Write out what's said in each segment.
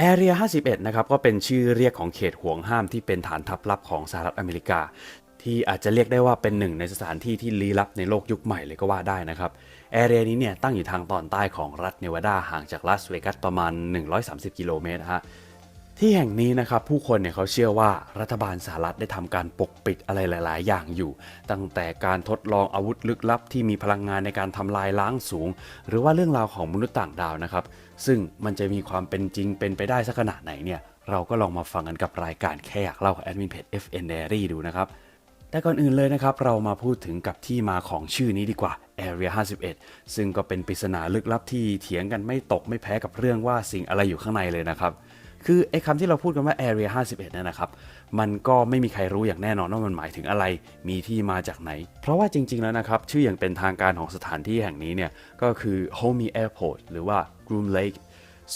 Area 51 นะครับ ก็เป็นชื่อเรียกของเขตห่วงห้ามที่เป็นฐานทัพลับของสหรัฐอเมริกา ที่อาจจะเรียกได้ว่าเป็นหนึ่งในสถานที่ที่ลี้ลับในโลกยุคใหม่เลยก็ว่าได้นะครับแอเรียนี้เนี่ยตั้งอยู่ทางตอนใต้ของรัฐเนวาดาห่างจากลาสเวกัสประมาณ 130 กิโลเมตรฮะ ที่แห่งนี้นะครับผู้คนเนี่ยเขาเชื่อว่ารัฐบาลสหรัฐได้ทำการปกปิดอะไรหลาย ๆ อย่างอยู่ ตั้งแต่การทดลองอาวุธลึกลับที่มีพลังงานในการทำลายล้างสูง หรือว่าเรื่องราวของมนุษย์ต่างดาวนะครับ ซึ่งมันจะมีความเป็นจริงเป็นไปได้สักขนาดไหนเนี่ยเราก็ลองมาฟังกันกับรายการแค่อยากเล่าของแอดมินเพจ FN Diary ดูนะครับแต่ก่อนอื่นเลยนะครับ เรามาพูดถึงกับที่มาของชื่อนี้ดีกว่า Area 51 ซึ่งก็เป็นปริศนาลึกลับที่เถียงกันไม่ตกไม่แพ้กับเรื่องว่าสิ่งอะไรอยู่ข้างในเลยนะครับ คือไอ้คำที่เราพูดกันว่า Area 51เนี่ยนะครับ มันก็ไม่มีใครรู้อย่างแน่นอนว่ามันหมายถึงอะไร มีที่มาจากไหน เพราะว่าจริง ๆ แล้วนะครับ ชื่ออย่างเป็นทางการของสถานที่แห่งนี้เนี่ย ก็คือ Homey Airport หรือว่า Groom Lake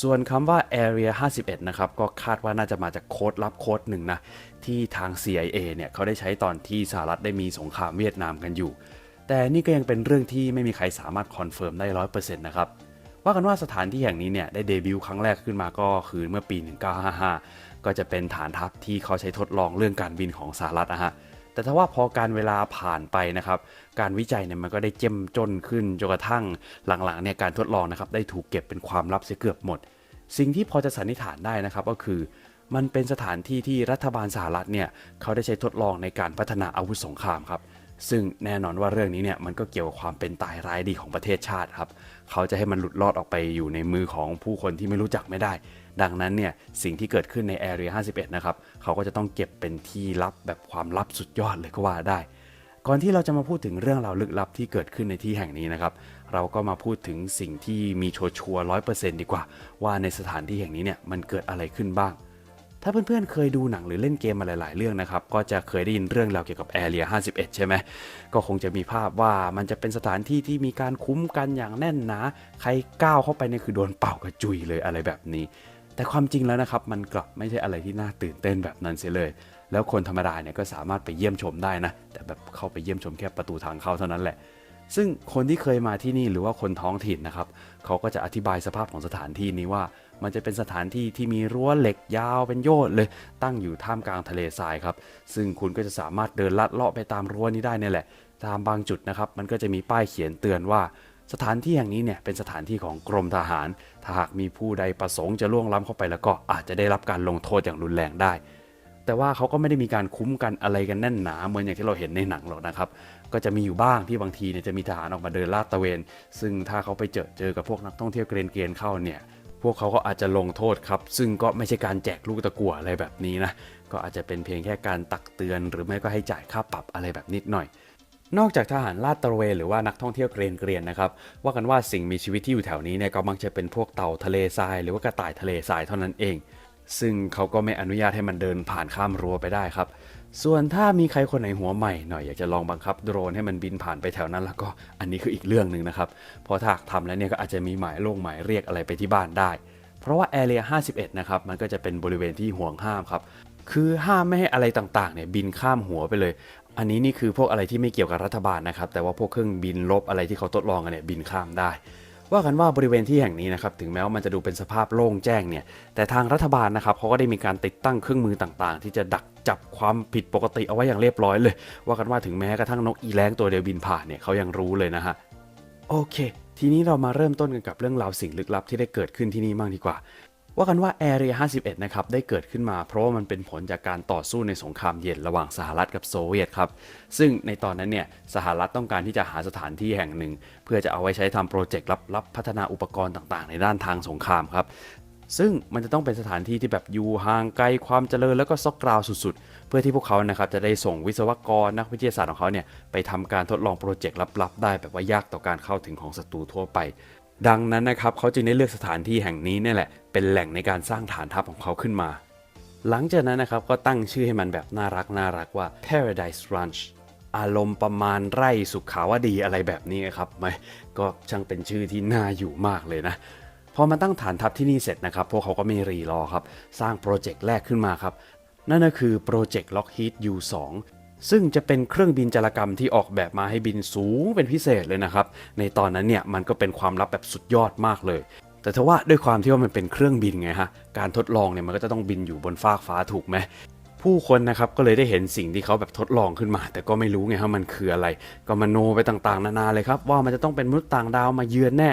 ส่วนคำว่า Area 51 นะครับ ก็คาดว่าน่าจะมาจากโค้ดลับโค้ดหนึ่งนะ ที่ทาง CIA เนี่ยเขาได้ใช้ตอนที่สหรัฐได้มีสงครามเวียดนามกันอยู่ แต่นี่ก็ยังเป็นเรื่องที่ไม่มีใครสามารถคอนเฟิร์มได้ร้อยเปอร์เซ็นต์นะครับ ว่ากันว่าสถานที่แห่งนี้เนี่ยได้เดบิวต์ครั้งแรกขึ้นมาก็คือเมื่อปี 1955 ก็จะเป็นฐานทัพที่เขาใช้ทดลองเรื่องการบินของสหรัฐนะฮะแต่ถ้าว่าพอการเวลาผ่านไปนะครับ การวิจัยเนี่ยมันก็ได้เจ้มจนขึ้นจนกระทั่งหลังๆเนี่ยการทดลองนะครับได้ถูกเก็บเป็นความลับเสียเกือบหมด สิ่งที่พอจะสันนิษฐานได้นะครับก็คือ มันเป็นสถานที่ที่รัฐบาลสหรัฐเนี่ยเขาได้ใช้ทดลองในการพัฒนาอาวุธสงครามครับ ซึ่งแน่นอนว่าเรื่องนี้เนี่ยมันก็เกี่ยวกับความเป็นตายร้ายดีของประเทศชาติครับ เขาจะให้มันหลุดรอดออกไปอยู่ในมือของผู้คนที่ไม่รู้จักไม่ได้ ดังนั้นเนี่ยสิ่งที่เกิดขึ้นใน Area 51 นะครับ เขาก็จะต้องเก็บเป็นที่ลับแบบความลับสุดยอดเลยก็ว่าได้ ก่อนที่เราจะมาพูดถึงเรื่องราวลึกลับที่เกิดขึ้นในที่แห่งนี้นะครับ เราก็มาพูดถึงสิ่งที่มีชัวร์ร้อยเปอร์เซ็นต์ดีกว่า ว่าในสถานที่แห่งนี้เนี่ยมันเกิดอะไรขึ้นบ้าง ถ้าเพื่อนๆเคยดูหนังหรือเล่นเกมมาหลาย ๆ เรื่องนะครับ ก็จะเคยได้ยินเรื่องราวเกี่ยวกับ Area 51 ใช่ไหม ก็คงจะมีภาพว่ามันจะเป็นสถานที่ที่มีการคุ้มกันอย่างแน่นหนา ใครก้าวเข้าไปเนี่ยคือโดนเป่ากระจุยเลยอะไรแบบนี้ แต่ความจริงแล้วนะครับ มันกลับไม่ใช่อะไรที่น่าตื่นเต้นแบบนั้นเสียเลย แล้วคนธรรมดาเนี่ยก็สามารถไปเยี่ยมชมได้นะ แต่แบบเข้าไปเยี่ยมชมแค่ประตูทางเข้าเท่านั้นแหละซึ่งคนที่เคยมาที่นี่หรือว่าคนท้องถิ่นนะครับ เขาก็จะอธิบายสภาพของสถานที่นี้ว่า มันจะเป็นสถานที่ที่มีรั้วเหล็กยาวเป็นโยดเลย ตั้งอยู่ท่ามกลางทะเลทรายครับ ซึ่งคุณก็จะสามารถเดินลัดเลาะไปตามรั้วนี้ได้เนี่ยแหละ ตามบางจุดนะครับ มันก็จะมีป้ายเขียนเตือนว่า สถานที่แห่งนี้เนี่ยเป็นสถานที่ของกรมทหาร ถ้าหากมีผู้ใดประสงค์จะล่วงล้ำเข้าไปแล้วก็อาจจะได้รับการลงโทษอย่างรุนแรงได้แต่ว่าเขาก็ไม่ได้มีการคุ้มกันอะไรกันแน่นหนาเหมือนอย่างที่เราเห็นในหนังหรอกนะครับ ก็จะมีอยู่บ้างที่บางทีเนี่ยจะมีทหารออกมาเดินลาดตระเวน ซึ่งถ้าเขาไปเจอเจอกับพวกนักท่องเที่ยวเกรนเกรนเข้าเนี่ย วกเขาก็อาจจะลงโทษครับ ซึ่งก็ไม่ใช่การแจกลูกตะกั่วอะไรแบบนี้นะ ก็อาจจะเป็นเพียงแค่การตักเตือน หรือไม่ก็ให้จ่ายค่าปรับอะไรแบบนิดหน่อย นอกจากทหารลาดตระเวนหรือว่านักท่องเที่ยวเกรนเกรียนนะครับ ว่ากันว่าสิ่งมีชีวิตที่อยู่แถวนี้เนี่ยก็มักจะเป็นพวกเต่าทะเลทราย หรือว่ากระต่ายทะเลทรายเท่านั้นเอง ซึ่งเขาก็ไม่อนุญาตให้มันเดินผ่านข้ามรั้วไปได้ครับ ส่วนถ้ามีใครคนไหนหัวใหม่หน่อยอยากจะลองบังคับโดรนให้มันบินผ่านไปแถวนั้นแล้วก็อันนี้คืออีกเรื่องหนึ่งนะครับ เพราะถ้าหากทำแล้วเนี่ยก็อาจจะมีหมายลงหมายเรียกอะไรไปที่บ้านได้ เพราะว่า Area 51 นะครับ มันก็จะเป็นบริเวณที่ห่วงห้ามครับ คือห้ามไม่ให้อะไรต่างๆเนี่ยบินข้ามหัวไปเลย อันนี้นี่คือพวกอะไรที่ไม่เกี่ยวกับรัฐบาลนะครับ แต่ว่าพวกเครื่องบินลบอะไรที่เขาทดลองกันเนี่ยบินข้ามได้ ว่ากันว่าบริเวณที่แห่งนี้นะครับถึงแม้ว่ามันจะดูเป็นสภาพโล่งแจ้งเนี่ยแต่ทางรัฐบาลนะครับเขาก็ได้มีการติดตั้งเครื่องมือต่างๆ ที่จะดักจับความผิดปกติเอาไว้อย่างเรียบร้อยเลย ว่ากันว่าถึงแม้กระทั่งนกอีแรงตัวเดียวบินผ่านเนี่ยเขายังรู้เลยนะฮะโอเค ทีนี้เรามาเริ่มต้นกันกับเรื่องราวสิ่งลึกลับที่ได้เกิดขึ้นที่นี่บ้างดีกว่า ว่ากันว่า Area 51 นะครับ ได้เกิดขึ้นมา เพราะว่ามันเป็นผลจากการต่อสู้ในสงครามเย็นระหว่างสหรัฐกับโซเวียตครับ ซึ่งในตอนนั้นเนี่ยสหรัฐต้องการที่จะหาสถานที่แห่งหนึ่ง เพื่อจะเอาไว้ใช้ทำโปรเจกต์ลับๆพัฒนาอุปกรณ์ต่างๆ ในด้านทางสงครามครับซึ่งมันจะต้องเป็นสถานที่ที่แบบอยู่ห่างไกลความเจริญแล้วก็ซอกกราวสุดๆ เพื่อที่พวกเขานะครับจะได้ส่งวิศวกรนักวิทยาศาสตร์ของเขาเนี่ยไปทำการทดลองโปรเจกต์ลับๆ ได้แบบว่ายากต่อการเข้าถึงของศัตรูทั่วไป ดังนั้นนะครับเขาจึงได้เลือกสถานที่แห่งนี้นี่แหละ เป็นแหล่งในการสร้างฐานทัพของเขาขึ้นมา หลังจากนั้นนะครับก็ตั้งชื่อให้มันแบบน่ารักน่ารักว่า Paradise Ranch อารมณ์ประมาณไร่สุขาวดีอะไรแบบนี้ครับไม่ก็ช่างเป็นชื่อที่น่าอยู่มากเลยนะพอมาตั้งฐานทัพที่นี่เสร็จนะครับพวกเขาก็ไม่รีรอครับ สร้างโปรเจกต์แรกขึ้นมาครับ นั่นก็คือโปรเจกต์ Lockheed U2 ซึ่งจะเป็นเครื่องบินจารกรรมที่ออกแบบมาให้บินสูงเป็นพิเศษเลยนะครับ ในตอนนั้นเนี่ยมันก็เป็นความลับแบบสุดยอดมากเลย แต่ทว่าด้วยความที่ว่ามันเป็นเครื่องบินไงฮะ การทดลองเนี่ยมันก็จะต้องบินอยู่บนฟากฟ้าถูกไหม ผู้คนนะครับก็เลยได้เห็นสิ่งที่เขาแบบทดลองขึ้นมา แต่ก็ไม่รู้ไงว่ามันคืออะไร ก็มโนไปต่างๆ นานาเลยครับ ว่ามันจะต้องเป็นมนุษย์ต่างดาวมาเยือนแน่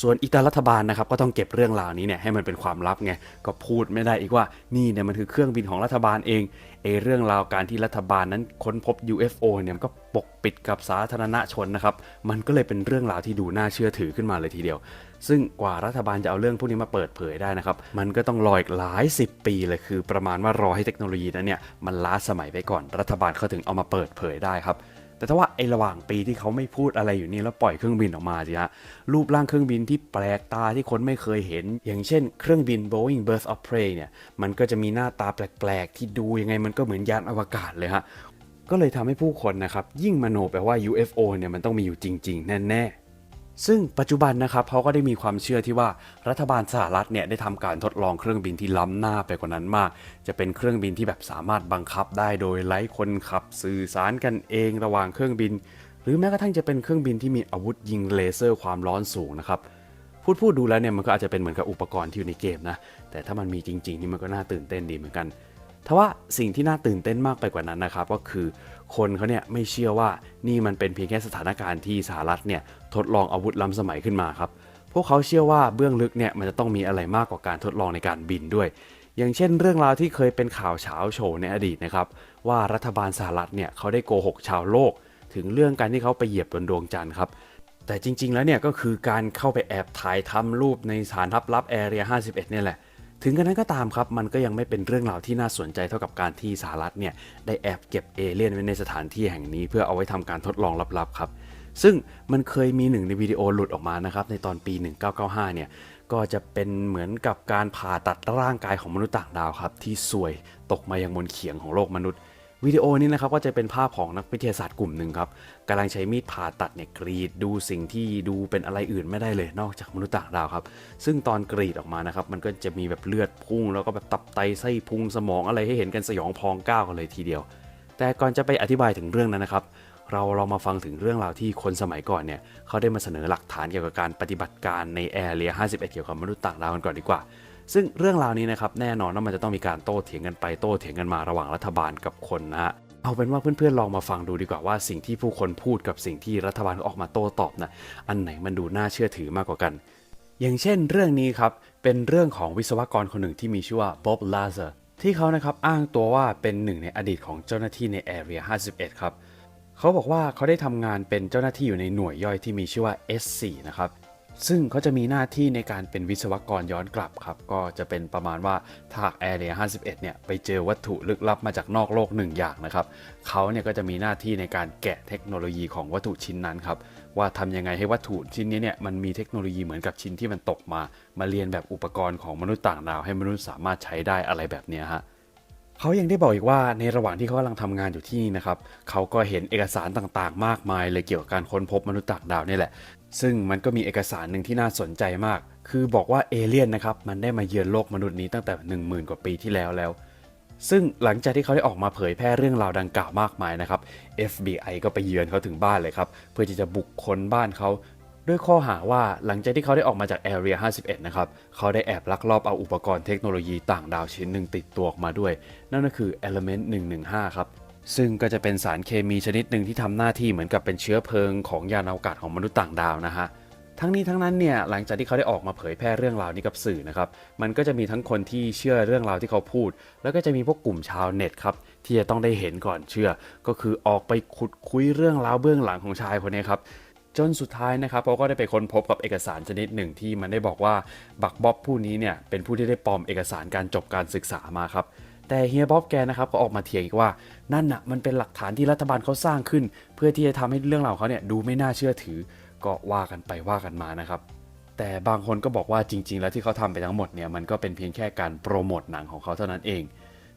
ส่วนอิตารัฐบาลนะครับก็ต้องเก็บเรื่องราวนี้เนี่ยให้มันเป็นความลับไงก็พูดไม่ได้อีกว่านี่เนี่ยมันคือเครื่องบินของรัฐบาลเองเอเรื่องราวการที่รัฐบาลนั้นค้นพบ UFO เนี่ยก็ปกปิดกับสาธารณชนนะครับมันก็เลยเป็นเรื่องราวที่ดูน่าเชื่อถือขึ้นมาเลยทีเดียว ซึ่งกว่ารัฐบาลจะเอาเรื่องพวกนี้มาเปิดเผยได้นะครับ มันก็ต้องรออีกหลาย 10 ปีเลยคือ ประมาณว่ารอให้เทคโนโลยีนั้นเนี่ยมันล้าสมัยไปก่อนรัฐบาลเขาถึงเอามาเปิดเผยได้ครับแต่ถ้าว่าไอระหว่างปีที่เขาไม่พูดอะไรอยู่นี่แล้วปล่อยเครื่องบินออกมาสิฮะรูปร่างเครื่องบินที่แปลกตาที่คนไม่เคยเห็น อย่างเช่นเครื่องบิน Boeing Birds of Prey เนี่ยมันก็จะมีหน้าตาแปลกๆ ที่ดูยังไงมันก็เหมือนยานอวกาศเลยฮะก็เลยทำให้ผู้คนนะครับยิ่งมโนไปว่า UFO เนี่ยมันต้องมีอยู่จริง ๆ แน่ๆ ซึ่งปัจจุบันนะครับเขาก็ได้มีความเชื่อที่ว่ารัฐบาลสหรัฐเนี่ยได้ทำการทดลองเครื่องบินที่ล้ำหน้าไปกว่านั้นมาก จะเป็นเครื่องบินที่แบบสามารถบังคับได้โดยไร้คนขับสื่อสารกันเองระหว่างเครื่องบิน หรือแม้กระทั่งจะเป็นเครื่องบินที่มีอาวุธยิงเลเซอร์ความร้อนสูงนะครับพูดพูดดูแล้วเนี่ยมันก็อาจจะเป็นเหมือนกับอุปกรณ์ที่อยู่ในเกมนะแต่ถ้ามันมีจริงๆนี่มันก็น่าตื่นเต้นดีเหมือนกัน ทว่าสิ่งที่น่าตื่นเต้นมากไปกว่านั้นนะครับ ก็คือคนเขาเนี่ยไม่เชื่อว่านี่มันเป็นเพียงแค่สถานการณ์ที่สหรัฐเนี่ยทดลองอาวุธล้ำสมัยขึ้นมาครับ พวกเขาเชื่อว่าเบื้องลึกเนี่ยมันจะต้องมีอะไรมากกว่าการทดลองในการบินด้วย อย่างเช่น เรื่องราวที่เคยเป็นข่าวเช้าโชว์ในอดีตนะครับว่ารัฐบาลสหรัฐเนี่ยเขาได้โกหกชาวโลก ถึงเรื่องการที่เขาไปเหยียบบนดวงจันทร์ครับแต่จริง ๆ แล้วเนี่ยก็คือการเข้าไปแอบถ่ายทำรูปในฐานทัพลับแอเรีย51เนี่ยแหละ ถึงกระนั้นก็ตามครับ มันก็ยังไม่เป็นเรื่องราวที่น่าสนใจเท่ากับการที่สหรัฐเนี่ยได้แอบเก็บเอเลี่ยนไว้ในสถานที่แห่งนี้เพื่อเอาไว้ทำการทดลองลับๆครับ ซึ่งมันเคยมีหนึ่งในวิดีโอหลุดออกมานะครับในตอนปี 1995 เนี่ยก็จะเป็นเหมือนกับการผ่าตัดร่างกายของมนุษย์ต่างดาวครับที่สวยตกมายังบนเขียงของโลกมนุษย์ วิดีโอนี้นะครับก็จะเป็นภาพของนักวิทยาศาสตร์กลุ่มหนึ่งครับกำลังใช้มีดผ่าตัดเนี่ยกรีดดูสิ่งที่ดูเป็นอะไรอื่นไม่ได้เลยนอกจากมนุษย์ต่างดาวครับซึ่งตอนกรีดออกมานะครับมันก็จะมีแบบเลือดพุ่ง แล้วก็แบบตับไตไส้พุงสมองอะไรให้เห็นกันสยองพองก้าวกันเลยทีเดียว แต่ก่อนจะไปอธิบายถึงเรื่องนั้นนะครับเราเรามาฟังถึงเรื่องราวที่คนสมัยก่อนเนี่ยเขาได้มาเสนอหลักฐานเกี่ยวกับการปฏิบัติการในแอร์เรีย51 เกี่ยวกับมนุษย์ต่างดาวกันก่อนดีกว่า ซึ่งเรื่องราวนี้นะครับแน่นอนว่ามันจะต้องมีการโต้เถียงกันไปโต้เถียงกันมาระหว่างรัฐบาลกับคนนะฮะเอาเป็นว่าเพื่อนๆลองมาฟังดูดีกว่าว่าสิ่งที่ผู้คนพูดกับสิ่งที่รัฐบาลออกมาโต้ตอบนะอันไหนมันดูน่าเชื่อถือมากกว่ากัน อย่างเช่น เรื่องนี้ครับเป็นเรื่องของวิศวกรคนหนึ่งที่มีชื่อว่าบ๊อบลาเซอร์ที่เขานะครับอ้างตัวว่าเป็นหนึ่งในอดีตของเจ้าหน้าที่ในแอเรีย51 ครับเขาบอกว่าเขาได้ทำงานเป็นเจ้าหน้าที่อยู่ในหน่วยย่อยที่มีชื่อว่า S4 นะครับ ซึ่งเขาจะมีหน้าที่ในการเป็นวิศวกรย้อนกลับครับ ก็จะเป็นประมาณว่าถ้าหากแอเรีย51 เนี่ยไปเจอวัตถุลึกลับมาจากนอกโลกหนึ่งอย่างนะครับเขาเนี่ยก็จะมีหน้าที่ในการแกะเทคโนโลยีของวัตถุชิ้นนั้นครับ ว่าทำยังไงให้วัตถุชิ้นนี้เนี่ยมันมีเทคโนโลยีเหมือนกับชิ้นที่มันตกมา มาเรียนแบบอุปกรณ์ของมนุษย์ต่างดาวให้มนุษย์สามารถใช้ได้อะไรแบบเนี้ยฮะเขายังได้บอกอีกว่าในระหว่างที่เขากำลังทำงานอยู่ที่นี่นะครับเขาก็เห็นเอกสารต่างๆ มากมายเลยเกี่ยวกับการค้นพบมนุษย์ต่างดาวนี่แหละ ซึ่งมันก็มีเอกสารหนึ่งที่น่าสนใจมาก คือบอกว่าเอเลี่ยนนะครับมันได้มาเยือนโลกมนุษย์นี้ตั้งแต่ 1 0,000 กว่าปีที่แล้วแล้ว ซึ่งหลังจากที่เขาได้ออกมาเผยแพร่เรื่องราวดังกล่าวมากมายนะครับ FBI ก็ไปเยือนเขาถึงบ้านเลยครับ เพื่อที่จะบุกค้นบ้านเขาด้วยข้อหาว่าหลังจากที่เขาได้ออกมาจาก Area 51 นะครับ เขาได้แอบลักลอบเอาอุปกรณ์เทคโนโลยีต่างดาวชิ้นหนึ่งติดตัวออกมาด้วย นั่นก็คือ Element 115 ครับ ซึ่งก็จะเป็นสารเคมีชนิดหนึ่งที่ทำหน้าที่เหมือนกับเป็นเชื้อเพลิงของยานอวกาศของมนุษย์ต่างดาวนะฮะทั้งนี้ทั้งนั้นเนี่ยหลังจากที่เขาได้ออกมาเผยแพร่เรื่องราวนี้กับสื่อนะครับมันก็จะมีทั้งคนที่เชื่อเรื่องราวที่เขาพูด แล้วก็จะมีพวกกลุ่มชาวเน็ตครับที่จะต้องได้เห็นก่อนเชื่อ ก็คือออกไปขุดคุยเรื่องราวเบื้องหลังของชายคนนี้ครับจนสุดท้ายนะครับเขาก็ได้ไปค้นพบกับเอกสารชนิดหนึ่งที่มันได้บอกว่าบักบ๊อบผู้นี้เนี่ยเป็นผู้ที่ได้ปลอมเอกสารการจบการศึกษามาครับ แต่เฮียบ๊อบแกนะครับก็ออกมาเถียงอีกว่านั่นน่ะมันเป็นหลักฐานที่รัฐบาลเขาสร้างขึ้น เพื่อที่จะทำให้เรื่องราวเขาเนี่ยดูไม่น่าเชื่อถือก็ว่ากันไปว่ากันมานะครับแต่บางคนก็บอกว่าจริง ๆ แล้วที่เขาทำไปทั้งหมดเนี่ยมันก็เป็นเพียงแค่การโปรโมทหนังของเขาเท่านั้นเอง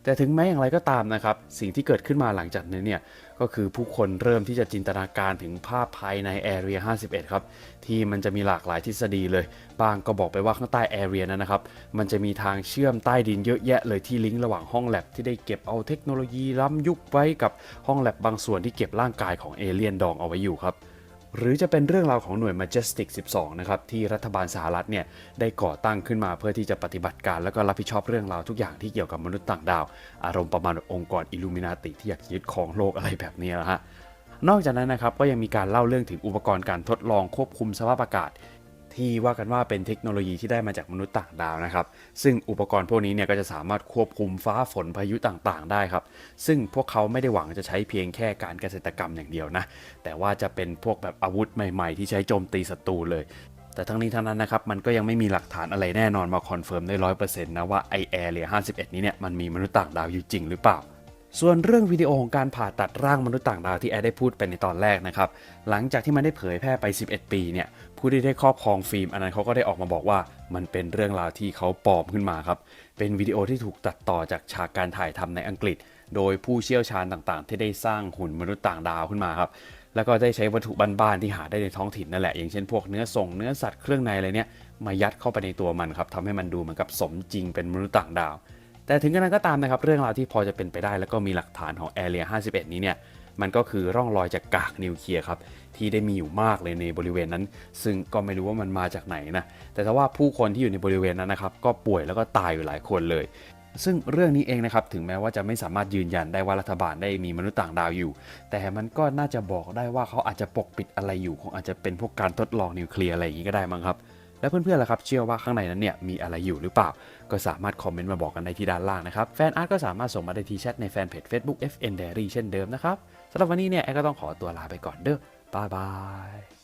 แต่ถึงแม้อย่างไรก็ตามนะครับ สิ่งที่เกิดขึ้นมาหลังจากนั้นเนี่ย ก็คือผู้คนเริ่มที่จะจินตนาการถึงภาพภายในแอเรีย51 ครับ ที่มันจะมีหลากหลายทฤษฎีเลย บางก็บอกไปว่าข้างใต้แอเรียนั้นนะครับ มันจะมีทางเชื่อมใต้ดินเยอะแยะเลยที่ลิงก์ระหว่างห้องแลบที่ได้เก็บเอาเทคโนโลยีล้ำยุคไว้กับห้องแลบบางส่วนที่เก็บร่างกายของเอเลี่ยนดองเอาไว้อยู่ครับ หรือจะเป็นเรื่องราวของหน่วย Majestic 12 นะครับ ที่รัฐบาลสหรัฐเนี่ยได้ก่อตั้งขึ้นมาเพื่อที่จะปฏิบัติการแล้วก็รับผิดชอบเรื่องราวทุกอย่างที่เกี่ยวกับมนุษย์ต่างดาว อารมณ์ประมาณองค์กรอิลูมินาติที่อยากยึดครองโลกอะไรแบบนี้นะฮะนอกจากนั้นนะครับก็ยังมีการเล่าเรื่องถึงอุปกรณ์การทดลองควบคุมสภาพอากาศ ที่ว่ากันว่าเป็นเทคโนโลยีที่ได้มาจากมนุษย์ต่างดาวนะครับ ซึ่งอุปกรณ์พวกนี้เนี่ยก็จะสามารถควบคุมฟ้าฝนพายุต่างๆ ได้ครับ ซึ่งพวกเขาไม่ได้หวังจะใช้เพียงแค่การเกษตรกรรมอย่างเดียวนะ แต่ว่าจะเป็นพวกแบบอาวุธใหม่ๆ ที่ใช้โจมตีศัตรูเลยแต่ทั้งนี้ทั้งนั้นนะครับ มันก็ยังไม่มีหลักฐานอะไรแน่นอนมาคอนเฟิร์มได้ร้อยเปอร์เซ็นต์นะว่าไอแอร์เรีย51นี้เนี่ยมันมีมนุษย์ต่างดาวอยู่จริงหรือเปล่า ส่วนเรื่องวิดีโอของการผ่าตัดร่างมนุษย์ต่างดาวที่แอร์ได้พูดไปในตอนแรกนะครับ หลังจากที่มันได้เผยแพร่ไป 11 ปีเนี่ย ผู้ที่ได้ครอบครองฟิล์มอันนั้นเขาก็ได้ออกมาบอกว่ามันเป็นเรื่องราวที่เขาปลอมขึ้นมาครับ เป็นวิดีโอที่ถูกตัดต่อจากฉากการถ่ายทำในอังกฤษ โดยผู้เชี่ยวชาญต่างๆ ที่ได้สร้างหุ่นมนุษย์ต่างดาวขึ้นมาครับ แล้วก็ได้ใช้วัตถุบ้านๆที่หาได้ในท้องถิ่นนั่นแหละ อย่างเช่นพวกเนื้อส่งเนื้อสัตว์เครื่องในอะไรเนี่ย มายัดเข้าไปในตัวมันครับทำให้มันดูเหมือนกับสมจริงเป็นมนุษย์ต่างดาว แต่ถึงกระนั้นก็ตามนะครับ เรื่องราวที่พอจะเป็นไปได้ แล้วก็มีหลักฐานของแอเรีย51 นี้เนี่ย มันก็คือร่องรอยจากกากนิวเคลียร์ครับที่ได้มีอยู่มากเลยในบริเวณนั้น ซึ่งก็ไม่รู้ว่ามันมาจากไหนนะ แต่ถ้าว่าผู้คนที่อยู่ในบริเวณนั้นนะครับ ก็ป่วยแล้วก็ตายอยู่หลายคนเลย ซึ่งเรื่องนี้เองนะครับ ถึงแม้ว่าจะไม่สามารถยืนยันได้ว่ารัฐบาลได้มีมนุษย์ต่างดาวอยู่ แต่มันก็น่าจะบอกได้ว่าเขาอาจจะปกปิดอะไรอยู่ คงอาจจะเป็นพวกการทดลองนิวเคลียร์อะไรอย่างนี้ก็ได้มั้งครับ แล้วเพื่อนๆล่ะครับ เชื่อว่าข้างในนั้นเนี่ยมีอะไรอยู่หรือเปล่า ก็สามารถคอมเมนต์มาบอกกันได้ที่ด้านล่างนะครับ แฟนอาร์ตก็สามารถส่งมาได้ที่แชทในแฟนเพจ Facebook FN Diary เช่นเดิมนะครับ สำหรับวันนี้เนี่ยแอก็ต้องขอตัวลาไปก่อนเด้อบายบาย